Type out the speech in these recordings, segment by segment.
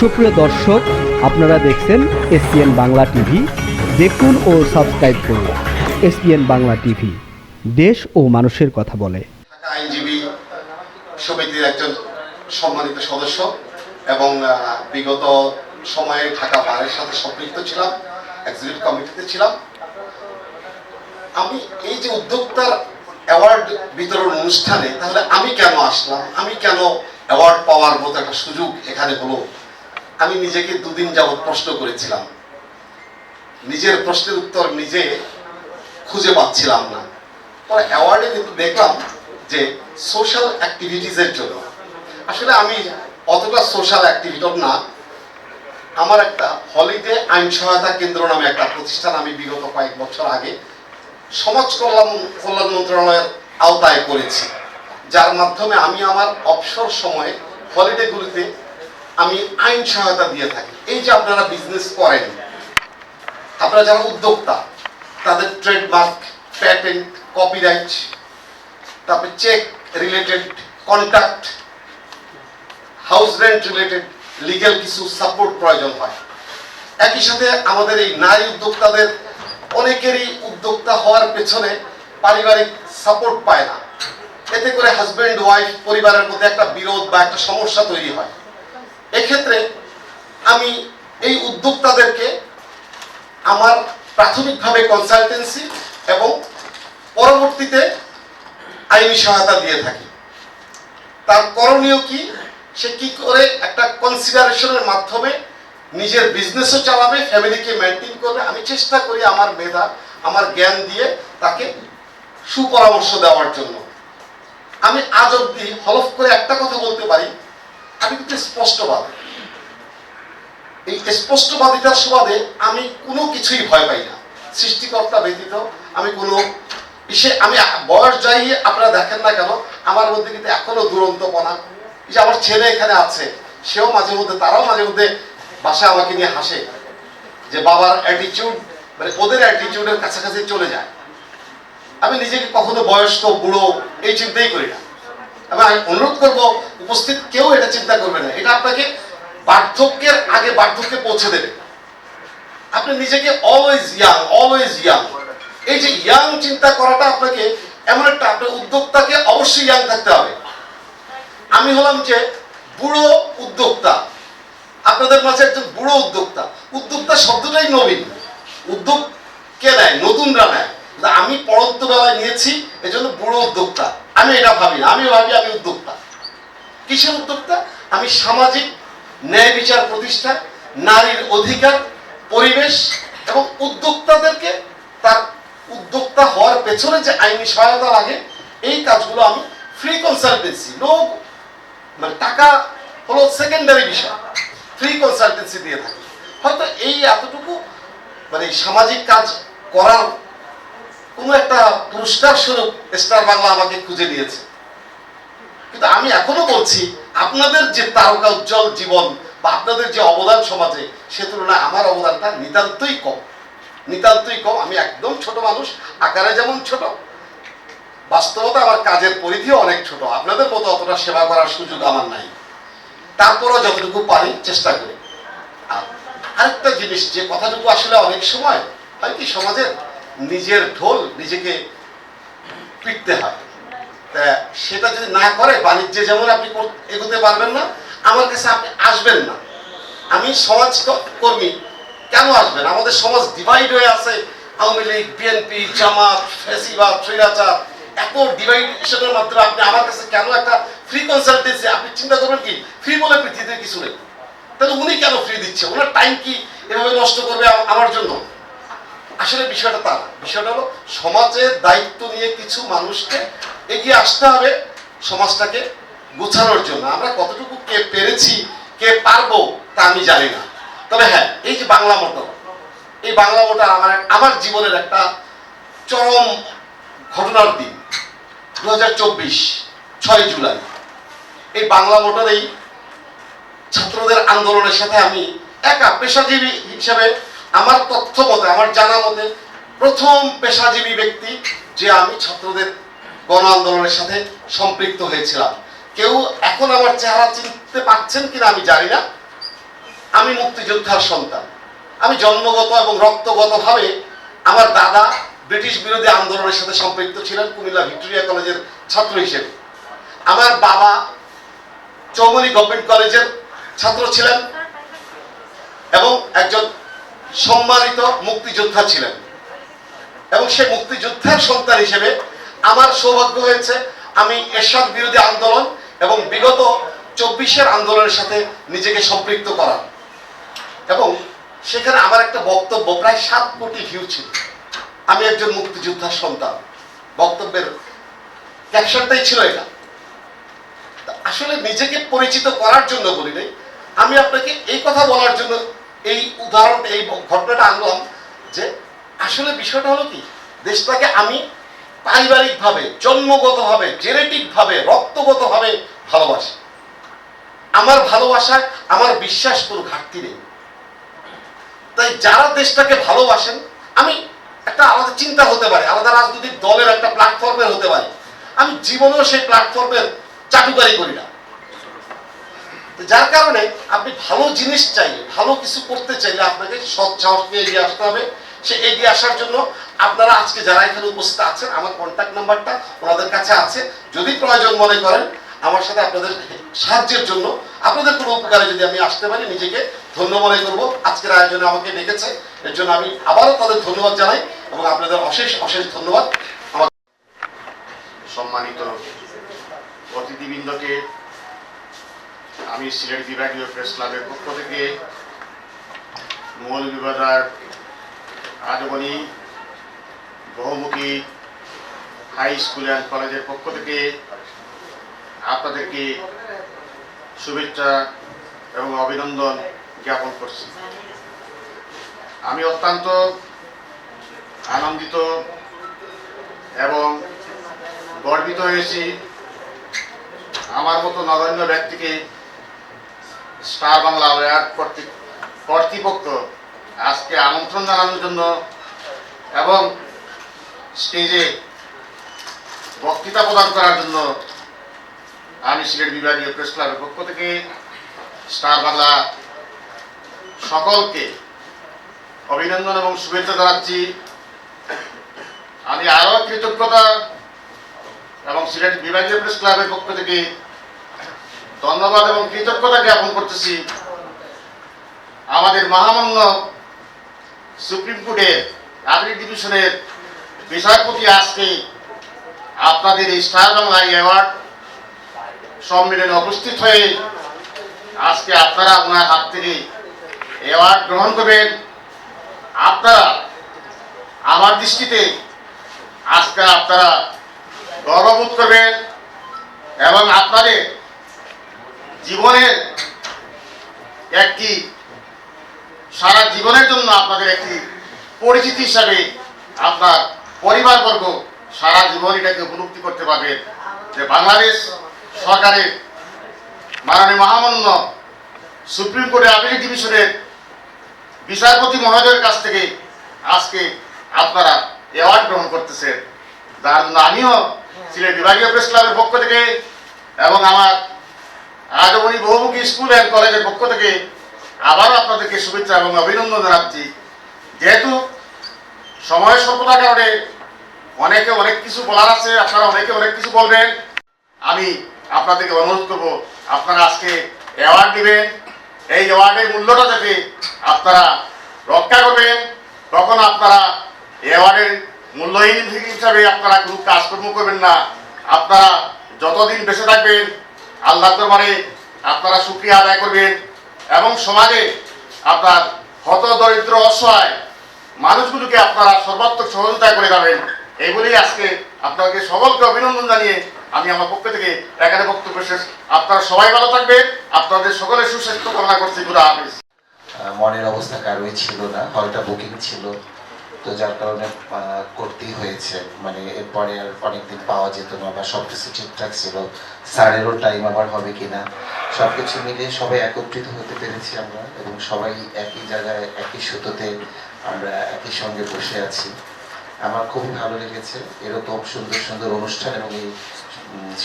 সুপ্রিয় দর্শক, আপনারা দেখছেন এসপিএন বাংলা টিভি। দেখুন ও সাবস্ক্রাইব করুন এসপিএন বাংলা টিভি। দেশ ও মানুষের কথা বলে। আইনজীবী সমিতির একজন সম্মানিত সদস্য এবং বিগত সময়ে ঢাকা বারের সাথে সম্পৃক্ত ছিলাম এক্সিকিউটিভ কমিটিতে ছিলাম। আমি এই যে উদ্যোক্তার অ্যাওয়ার্ড বিতরণ অনুষ্ঠানে, তাহলে আমি কেন আসলাম? আমি কেন অ্যাওয়ার্ড পাওয়ার মতো একটা সুযোগ এখানে হলো? আমি নিজেকে দুদিন যাবৎ প্রশ্ন করেছিলাম। নিজের প্রশ্নের উত্তর নিজে খুঁজে পাচ্ছিলাম না। পরে অ্যাওয়ার্ডে কিন্তু দেখলাম যে সোশ্যাল অ্যাক্টিভিটিসের জন্য। আসলে আমি অতটা সোশ্যাল অ্যাক্টিভিটর না। আমার একটা হলিডে আইন সহায়তা কেন্দ্র নামে একটা প্রতিষ্ঠান আমি বিগত কয়েক বছর আগে সমাজ কল্যাণ কল্যাণ মন্ত্রণালয়ের আওতায় করেছি। যার মাধ্যমে আমি আমার অবসর সময়ে হলিডেগুলিতে আমি আইন সহায়তা দিয়ে থাকি। এই যে আপনারা বিজনেস করেন, আপনারা যারা উদ্যোক্তা, তাদের ট্রেডমার্ক প্যাটেন্ট কপিরাইট তারপরে check related contact house rent related legal কিছু সাপোর্ট প্রয়োজন হয়। একই সাথে আমাদের এই নারী উদ্যোক্তাদের, অনেকেরই উদ্যোক্তা হওয়ার পেছনে পারিবারিক সাপোর্ট পায় না। এতে করে হাজব্যান্ড ওয়াইফ পরিবারের মধ্যে একটা বিরোধ বা একটা সমস্যা তৈরি হয়। এক্ষেত্রে আমি এই উদ্যোক্তাদেরকে আমার প্রাথমিকভাবে কনসালটেন্সি এবং পরবর্তীতে আইনি সহায়তা দিয়ে থাকি। তার করণীয় কি? সে কি করে একটা কনসিডারেশনের মাধ্যমে নিজের বিজনেসও চালাবে ফ্যামিলিকে মেনটেন করবে। আমি চেষ্টা করি আমার মেধা, আমার জ্ঞান দিয়ে তাকে সুপরামর্শ দেওয়ার জন্য। আমি আজ অব্দি হলফ করে একটা কথা বলতে পারি। স্পষ্টবাদী। এই স্পষ্টবাদিতার সুবাদে আমি কোনো কিছুই ভয় পাই না। সৃষ্টিকর্তা ব্যতীত আমি কোনো ইসে আমি বয়স যাই আপনারা দেখেন না কেন, আমার মধ্যে কিন্তু এখনও দুরন্তপনা। এই যে আমার ছেলে এখানে আছে, সেও মাঝে মধ্যে, তারাও মাঝে মধ্যে বাসায় আমাকে নিয়ে হাসে যে বাবার অ্যাটিটিউড মানে ওদের অ্যাটিটিউডের কাছাকাছি চলে যায়। আমি নিজেকে কখনো বয়স্ক, বুড়ো এই চিন্তাই করি না। এবং আমি অনুরোধ করব, উপস্থিত কেউ এটা চিন্তা করবে না। এটা আপনাকে বার্ধক্যের আগে বার্ধক্যে পৌঁছে দেবে। আপনি নিজেকে অলওয়েজ ইয়াং অলওয়েজ ইয়াং এই যে ইয়াং চিন্তা করাটা আপনাকে এমন একটা আপনার উদ্যোক্তাকে অবশ্যই ইয়াং থাকতে হবে। আমি হলাম যে বুড়ো উদ্যোক্তা। আপনাদের মাঝে একজন বুড়ো উদ্যোক্তা। উদ্যোক্তা শব্দটাই নবীন। উদ্যোগ কে নেয়? নতুনরা নেয়। আমি পড়ন্ত বেলায় নিয়েছি, এজন্য বুড়ো উদ্যোক্তা। আমি এটা ভাবি না, আমি ভাবি আমি উদ্যোক্তা। কিসের উদ্যোক্তা? আমি সামাজিক ন্যায় বিচার প্রতিষ্ঠা নারীর অধিকার, পরিবেশ এবং উদ্যোক্তাদেরকে তার উদ্যোক্তা হওয়ার পেছনে যে আইনি সহায়তা লাগে, এই কাজগুলো আমি ফ্রি কনসালটেন্সি লোক মানে টাকা হলো সেকেন্ডারি বিষয়। ফ্রি কনসালটেন্সি দিয়ে থাকি। হয়তো এই এতটুকু মানে সামাজিক কাজ করার কোনো একটা পুরস্কার স্বরূপ স্টার বাংলা আমাকে খুঁজে দিয়েছে। কিন্তু আমি এখনও বলছি, আপনাদের যে তারকা উজ্জ্বল জীবন বা আপনাদের যে অবদান সমাজে, সে তুলনায় আমার অবদানটা নিতান্তই কম। নিতান্তই কম। আমি একদম ছোট মানুষ, আকারে যেমন ছোট। বাস্তবতা আমার কাজের পরিধিও অনেক ছোট। আপনাদের মতো অতটা সেবা করার সুযোগ আমার নাই। তারপরও যতটুকু পারি, চেষ্টা করি। আর আরেকটা জিনিস, যে কথাটুকু আসলে অনেক সময় হয় কি, সমাজের নিজের ঢোল নিজেকে পিটতে হয় সেটা যদি না করে, বাণিজ্যে যেমন আপনি এগোতে পারবেন না, আমার কাছে আপনি আসবেন না। আমি সমাজ কর্মী, কেন আসবেন? আমাদের সমাজ ডিভাইড হয়ে আছে। আওয়ামী লীগ বিএনপি জামাত, ফেসিবাদ, স্বৈরাচার, এত ডিভাইডেশনের মাধ্যমে আপনি আমার কাছে কেন একটা ফ্রি কনসালটেন্সি আপনি চিন্তা করবেন কি? ফ্রি বলে পৃথিবীতে কিছু নেই। তাহলে উনি কেন ফ্রি দিচ্ছে? ওনার টাইম কি এভাবে নষ্ট করবে আমার জন্য? আসলে বিষয়টা তার। বিষয়টা হলো, সমাজের দায়িত্ব নিয়ে কিছু মানুষকে এগিয়ে আসতে হবে সমাজটাকে গোছানোর জন্য। আমরা কতটুকু কে পেরেছি, কে পারব তা আমি জানি না। তবে হ্যাঁ এই যে বাংলা মোটর এই বাংলা মোটর আমার আমার জীবনের একটা চরম ঘটনার দিন। দু হাজার চব্বিশ, ছয় জুলাই। এই বাংলা মোটরেই ছাত্রদের আন্দোলনের সাথে আমি একা, পেশাজীবী হিসেবে আমার তথ্য মতে, আমার জানা মতে, প্রথম পেশাজীবী ব্যক্তি যে আমি ছাত্রদের গণ আন্দোলনের সাথে সম্পৃক্ত হয়েছিলাম। কেউ এখন আমার চেহারা চিনতে পারছেন কিনা আমি জানি না। আমি মুক্তিযোদ্ধার সন্তান। আমি জন্মগত এবং রক্তগতভাবে আমার দাদা ব্রিটিশ বিরোধী আন্দোলনের সাথে সম্পৃক্ত ছিলেন কুমিল্লা ভিক্টোরিয়া কলেজের ছাত্র হিসেবে। আমার বাবা চৌমনি গভর্নমেন্ট কলেজের ছাত্র ছিলেন এবং একজন সম্মানিত মুক্তিযোদ্ধা ছিলেন। এবং সে মুক্তিযোদ্ধার সন্তান হিসেবে আমার সৌভাগ্য হয়েছে, আমি এরশাদ বিরোধী আন্দোলন এবং বিগত চব্বিশের আন্দোলনের সাথে নিজেকে সম্পৃক্ত করা। এবং সেখানে আমার একটা বক্তব্য, প্রায় সাত কোটি ভিউ ছিল। আমি একজন মুক্তিযোদ্ধার সন্তান। বক্তব্যের ক্যাপশনটাই ছিল এটা। আসলে নিজেকে পরিচিত করার জন্য বলি নাই। আমি আপনাকে এই কথা বলার জন্য এই উদাহরণ, এই ঘটনাটা আনলাম যে আসলে বিষয়টা হলো কি? দেশটাকে আমি পারিবারিকভাবে, জন্মগতভাবে জেনেটিকভাবে রক্তগতভাবে ভালোবাসি। আমার ভালোবাসায় আমার বিশ্বাস কোনো ঘাটতি নেই। তাই যারা দেশটাকে ভালোবাসেন, আমি একটা আলাদা চিন্তা হতে পারে, আলাদা রাজনৈতিক দলের একটা প্ল্যাটফর্মের হতে পারে। আমি জীবনেও সেই প্ল্যাটফর্মের চাটুকারি করি না। যার কারণে আপনি ভালো জিনিস চাইলে, ভালো কিছু করতে চাইলে আপনাকে সৎ সাহসকে এগিয়ে আসতে হবে। সে এগিয়ে আসার জন্য আপনারা আজকে যারা এখানে উপস্থিত আছেন, আমার কন্ট্যাক্ট নাম্বারটা ওনাদের কাছে আছে। যদি প্রয়োজন মনে করেন, আমার সাথে আপনাদের সাহায্যের জন্য, আপনাদের কোনো উপকারে যদি আমি আসতে পারি, নিজেকে ধন্য মনে করব। আজকের আয়োজনে আমাকে ডেকেছে, এর জন্য আমি আবারও তাদের ধন্যবাদ জানাই এবং আপনাদের অশেষ অশেষ ধন্যবাদ। সম্মানিত অতিথিবৃন্দকে আমি সিলেট বিভাগীয় প্রেস ক্লাবের পক্ষ থেকে মৌলভীবাজার আজমনি বহুমুখী হাই স্কুল অ্যান্ড কলেজের পক্ষ থেকে আপনাদেরকে শুভেচ্ছা এবং অভিনন্দন জ্ঞাপন করছি। আমি অত্যন্ত আনন্দিত এবং গর্বিত হয়েছি। আমার মতো নগণ্য ব্যক্তিকে স্টার বাংলা কর্তৃ- কর্তৃপক্ষ আজকে আমন্ত্রণ জানানোর জন্য এবং স্টেজে বক্তৃতা প্রদান করার জন্য আমি সিলেট বিভাগীয় প্রেস ক্লাবের পক্ষ থেকে স্টার বাংলা সকলকে অভিনন্দন এবং শুভেচ্ছা জানাচ্ছি। আমি আরও কৃতজ্ঞতা এবং সিলেট বিভাগীয় প্রেস ক্লাবের পক্ষ থেকে ধন্যবাদ এবং কৃতজ্ঞতা জ্ঞাপন করতেছি আমাদের মহামান্য সুপ্রিম কোর্টের আপিল ডিভিশনের বিচারপতি আজকে আপনাদের এই স্টার বাংলা অ্যাওয়ার্ড সম্মেলনে উপস্থিত হয়ে আজকে আপনারা ওনার হাত থেকে অ্যাওয়ার্ড গ্রহণ করবেন। আপনারা আমার দৃষ্টিতে আজকে আপনারা গর্ববোধ করবেন এবং আপনাদের জীবনের একটি, সারা জীবনের জন্য আপনাদের একটি পরিচিতি হিসাবে আপনার পরিবারবর্গ সারা জীবন এটাকে উপলব্ধি করতে পারবে যে বাংলাদেশ সরকারের মাননীয় মহামান্য সুপ্রিম কোর্টের আপিল ডিভিশনের বিচারপতি মহোদয়ের কাছ থেকে আজকে আপনারা অ্যাওয়ার্ড গ্রহণ করতেছেন। যার জন্য আমিও সিলেট বিভাগীয় প্রেস ক্লাবের পক্ষ থেকে এবং আমার রাজমণি বহুমুখী স্কুল অ্যান্ড কলেজের পক্ষ থেকে আবারও আপনাদেরকে শুভেচ্ছা এবং অভিনন্দন জানাচ্ছি। যেহেতু সময় স্বল্পতার কারণে অনেকে অনেক কিছু বলার আছে, আপনারা অনেকে অনেক কিছু বলবেন। আমি আপনাদেরকে অনুরোধ করব, আপনারা আজকে অ্যাওয়ার্ড দিবেন। এই অ্যাওয়ার্ডের মূল্যটা যাতে আপনারা রক্ষা করবেন। তখন আপনারা অ্যাওয়ার্ডের মূল্যহীন হিসাবে আপনারা কোনো কাজকর্ম করবেন না। আপনারা যতদিন বেঁচে থাকবেন আল্লাহ দরবারে আপনারা সুক্রিয়া আদায় করবেন এবং সমাজে আপনার হত, দরিদ্র, অসহায় মানুষগুলোকে আপনারা সর্বাত্মক সহযোগিতা করে যাবেন। এই বলেই আজকে আপনাকে সকলকে অভিনন্দন জানিয়ে আমি আমার পক্ষ থেকে এখানে বক্তব্য শেষ। আপনারা সবাই ভালো থাকবেন। আপনাদের সকলের সুস্বাস্থ্য কামনা করছি। গুরু হাফিজ। মনের অবস্থা কারোই ছিল না। হলটা বুকিং ছিল। তো যার কারণে করতেই হয়েছে। মানে এরপরে আর অনেকদিন পাওয়া যেত না বা সব কিছু ঠিকঠাক ছিল। স্যারেরও টাইম আবার হবে কিনা সব কিছু মিলিয়ে সবাই একত্রিত হতে পেরেছি আমরা এবং সবাই একই জায়গায়, একই সুতোতে আমরা একই সঙ্গে বসে আছি। আমার খুবই ভালো লেগেছে। এরকম সুন্দর সুন্দর অনুষ্ঠান এবং এই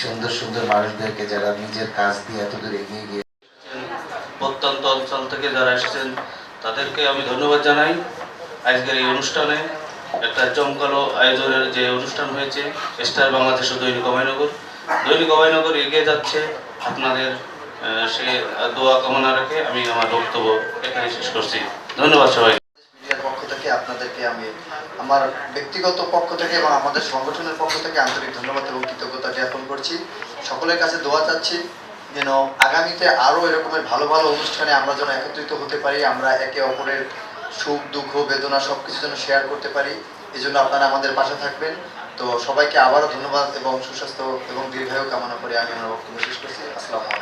সুন্দর সুন্দর মানুষদেরকে যারা নিজের কাজ দিয়ে এত দূর এগিয়ে গিয়ে প্রত্যন্ত অঞ্চল থেকে যারা এসেছেন, তাদেরকে আমি ধন্যবাদ জানাই। আজকের এই অনুষ্ঠানে একটা জমকালো আয়োজনের যে অনুষ্ঠান হয়েছে, স্টার বাংলাদেশ দৈনিক অভয়নগর। দৈনিক অভয়নগর এগিয়ে যাচ্ছে। আপনাদের সে দোয়া কামনা রেখে আমি আমার বক্তব্য এখানে শেষ করছি। ধন্যবাদ সবাই পক্ষ থেকে আপনাদেরকে আমি, আমার ব্যক্তিগত পক্ষ থেকে এবং আমাদের সংগঠনের পক্ষ থেকে আন্তরিক ধন্যবাদ এবং কৃতজ্ঞতা জ্ঞাপন করছি। সকলের কাছে দোয়া চাচ্ছি যেন আগামীতে আরও এরকমের ভালো ভালো অনুষ্ঠানে আমরা যেন একত্রিত হতে পারি, আমরা একে অপরের সুখ, দুঃখ, বেদনা সব কিছু যেন শেয়ার করতে পারি। এই জন্য আপনারা আমাদের পাশে থাকবেন। তো সবাইকে আবারও ধন্যবাদ এবং সুস্বাস্থ্য এবং দীর্ঘায়ু কামনা করে আমি আমার বক্তব্য শেষ করছি। আসসালামু আলাইকুম।